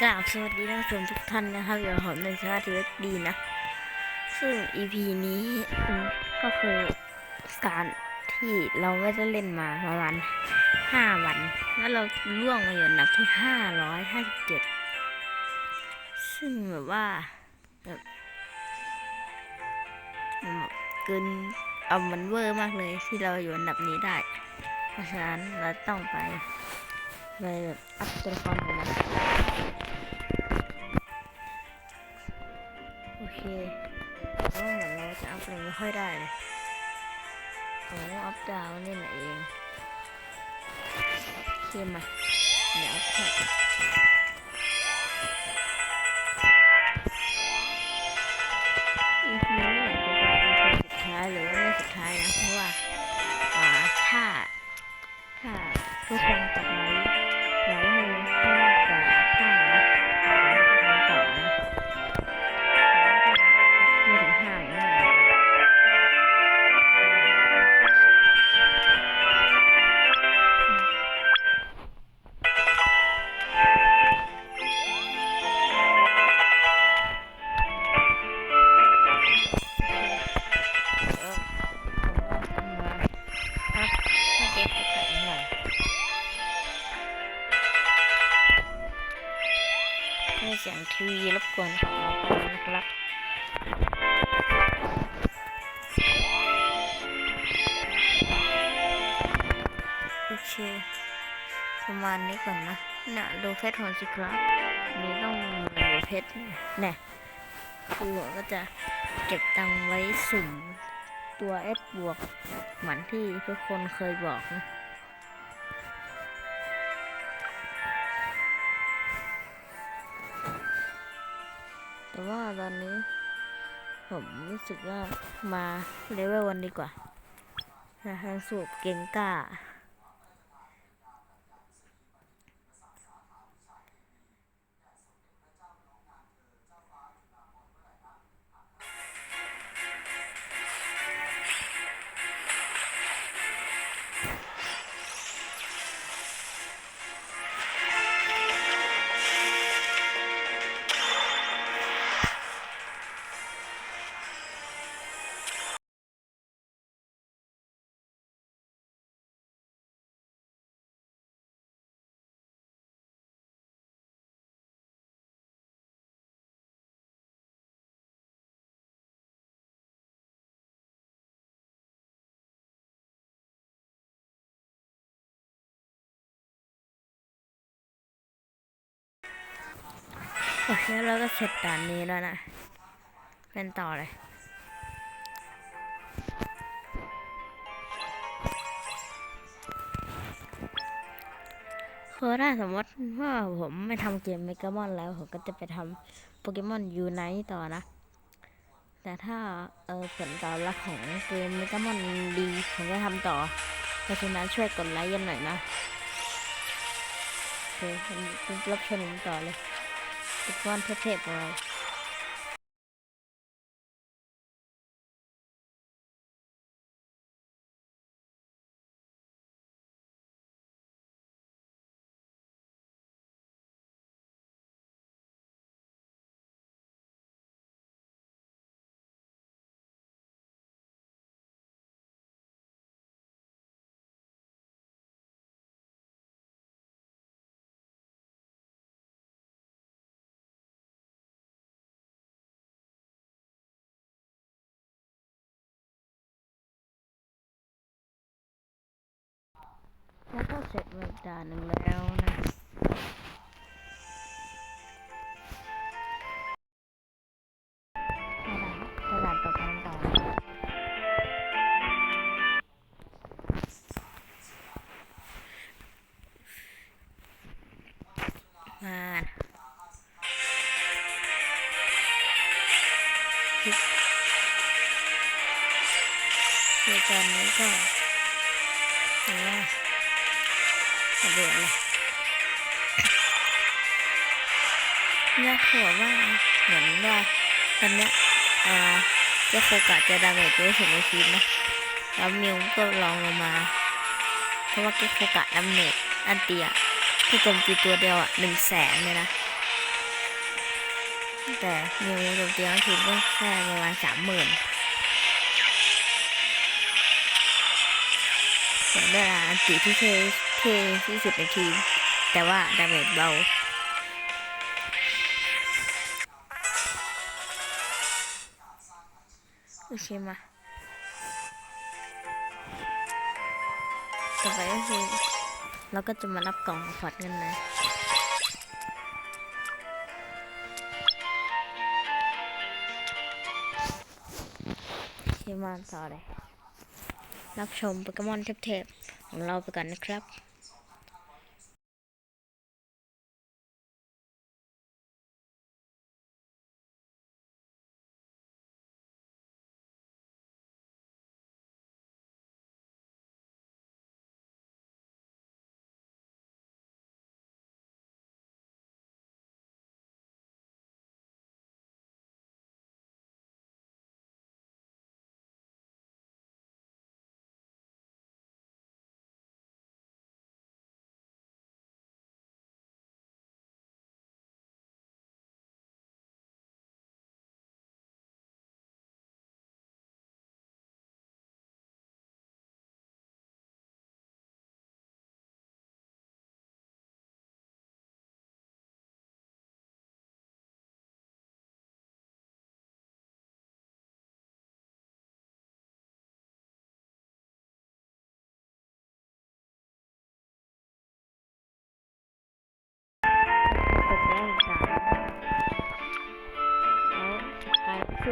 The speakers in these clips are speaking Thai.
กราบสวัสดีท่านผู้ชมทุกท่านนะครับอยู่กับผมในชาติเวกดีนะ ซึ่ง EP นี้ก็คือการที่เราไม่ได้เล่นมาประมาณห้าวัน แล้วเราล่วงมาอยู่อันดับที่ห้าร้อยห้าสิบเจ็ดซึ่งแบบว่าแบบแบบเกินเอามันเวอร์มากเลยที่เราอยู่อันดับนี้ได้ เพราะฉะนั้นเราต้องไป ไปแบบอัพตัวละครของมันโอเคแต่ว่าเหมือนเราจะอัพอะไรไม่ค่อยได้เลยโอ้อัพดาวนี่นะเองเขียมาเดี๋ยวอัพให้อี ทีวีรบกวนของเราไปนะครับโอเคประมาณนี้ก่อนนะเนี่ยดูเพชรของสิครับนนี้ต้องดูเพชรเนี่ยคือผมก็จะเก็บตังไว้สุ่มตัว F บวกเหมือนที่ทุกคนเคยบอกนะ แต่ว่าตอนนี้ ผมรู้สึกว่ามาเลเวลวันดีกว่านะทางสูบเก่งกล้า โอเคแล้วก็เสร็จด่านนี้แล้วนะเป็นต่อเลยคือถ้าสมมติว่าผมไม่ทำเกมเมกามอนแล้ว ผมก็จะไปทำโปเกมอนยูไนต์ต่อนะ แต่ถ้าเออผลตอบรับของเกมเมกามอนดีผมก็ทำต่อเพราะฉะนั้นช่วยกดไลค์กันหน่อยนะโอเคผมรับชมต่อเลย โปเกม แล้วก็เสร็จมาอีกด่าหนึ่งแล้วนะไปด่านไปด่านต่อไปกันต่อมาคือตอนนี้ก็ ระเบิดเลยเนี่ยหัวว่าเหมือนว่าตอนเนี้ยอ่าเจ้าโฟกัสจะดาเมจด้วยถึงในทีมนะแล้วมิวก็ลองลงมา เพราะว่าเจ้าโฟกัสดาเมจอันเตียที่โจมตีตัวเดียวอะหนึ่งแสนเลยนะแต่มิวโจมตีทั้งทีมก็แค่ประมาณสามหมื่นส่วนเวลาอันตีที่เท เทที่สุดในทีม แต่ว่าดาเมจเบาโอเคมาต่อไปก็คือเราก็จะมารับกล่องพอร์ตกันนะโอเคมาต่อเลย รับชมโปเกมอนเทพๆของเราไปก่อนนะครับ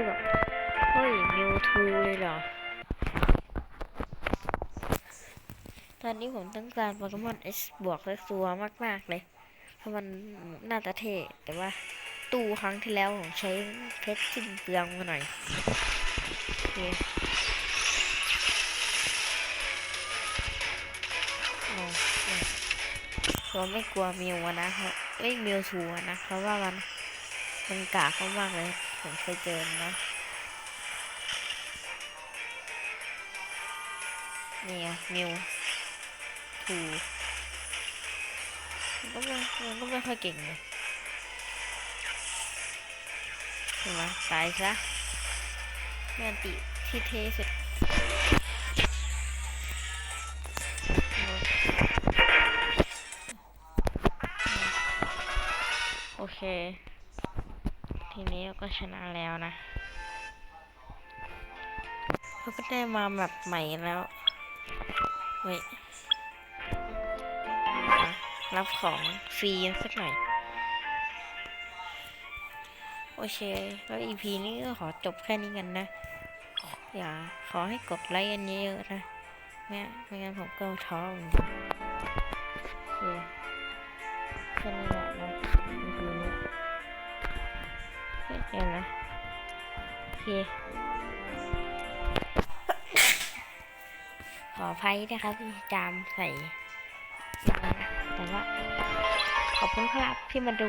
คือแบบเฮ้ยมิวทูเลยเหรอ ตอนนี้ผมต้องการโปเกมอน S บวกและตัวมาก ๆ เลย เพราะมันน่าจะเท่แต่ว่าตู้ครั้งที่แล้วผมใช้เพชรสิ้นเปลืองมาหน่อยโอเคผมไม่กลัวมิวนะเพราะเอ้ยมิวทูอะนะเพราะว่ามันมันกากมากเลย ผมเคยเจอนนะนี่อะมิวถูมันก็ไม่มันก็ไม่ค่อยเก่งเลยเห็นไหมตายซะแม่นติที่เทสุดโอเค ทีนี้ก็ชนะแล้วนะเราก็ได้มาแบบใหม่แล้วเว้ยรับของฟรีสักหน่อย โอเค แล้ว EP นี้ก็ขอจบแค่นี้กันนะ อย่าขอให้กดไลค์กันเยอะๆนะไม่ไม่งั้นผมก็ท้อเหมือนกันโอเคแค่นี้ เค ขออภัยนะครับที่จามใส่แต่ว่า ขอบคุณครับที่มาดู